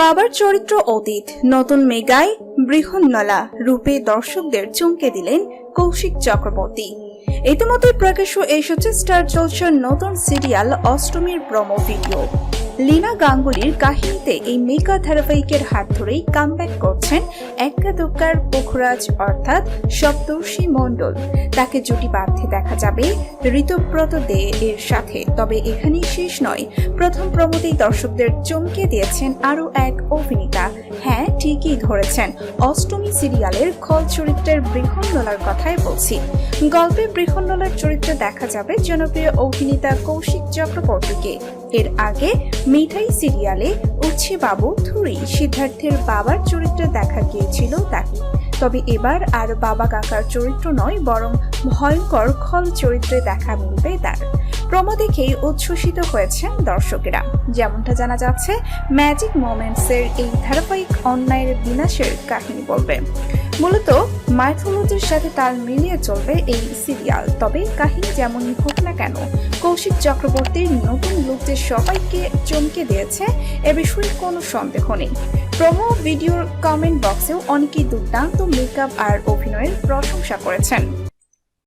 বাবার চরিত্র অতীত। নতুন মেগায় বৃহন্নলা রূপে দর্শকদের চমকে দিলেন কৌশিক চক্রবর্তী। ইতিমধ্যে প্রকাশ্য এসেছে স্টার জলসার নতুন সিরিয়াল অষ্টমীর প্রমো ভিডিও। লীনা গাঙ্গুলির কাহিনীতে এই মেগা ধারাবাহিকের হাত ধরেই কামব্যাক করছেন একাদুক্কার পোখরাজ অর্থাৎ সপ্তর্ষি মণ্ডল। তাকে জুটি বাঁধতে দেখা যাবে ঋতুব্রত দে এর সাথে। তবে এখানেই শেষ নয়। প্রথম প্রমোদেই দর্শকদের চমকে দিয়েছেন আরও এক অভিনেতা। হ্যাঁ ঠিকই ধরেছেন। অষ্টমী সিরিয়ালের খল চরিত্রের বৃহন্নলার কথাই বলছি। গল্পে বৃহন্নলার চরিত্রে দেখা যাবে জনপ্রিয় অভিনেতা কৌশিক চক্রবর্তীকে। এর আগে মিঠাই সিরিয়ালে উচ্ছে বাবু থুরি সিদ্ধার্থের বাবার চরিত্রে দেখা গিয়েছিল তাকে। তবে এবার আর বাবা কাকার চরিত্র নয়, বরং ভয়ঙ্কর খল চরিত্রে দেখা মিলবে তার। প্রমো দেখেই উচ্ছ্বসিত হয়েছেন দর্শকেরা। যেমনটা জানা যাচ্ছে, ম্যাজিক মোমেন্টসের এই ধারাবাহিক অন্যায়ের বিনাশের কাহিনী বলবে। মূলত মাইথোলজির সাথে তাল মিলিয়ে চলবে এই সিরিয়াল। তবে কাহিনী যেমনই হোক না কেন, কৌশিক চক্রবর্তীর নতুন লুক যে সবাইকে চমকে দিয়েছে, এ বিষয়ে কোনো সন্দেহ নেই। প্রোমো ভিডিওর কমেন্ট বক্সেও অনেকেই দুর্দান্ত মেকআপ আর অভিনয়ের প্রশংসা করেছেন।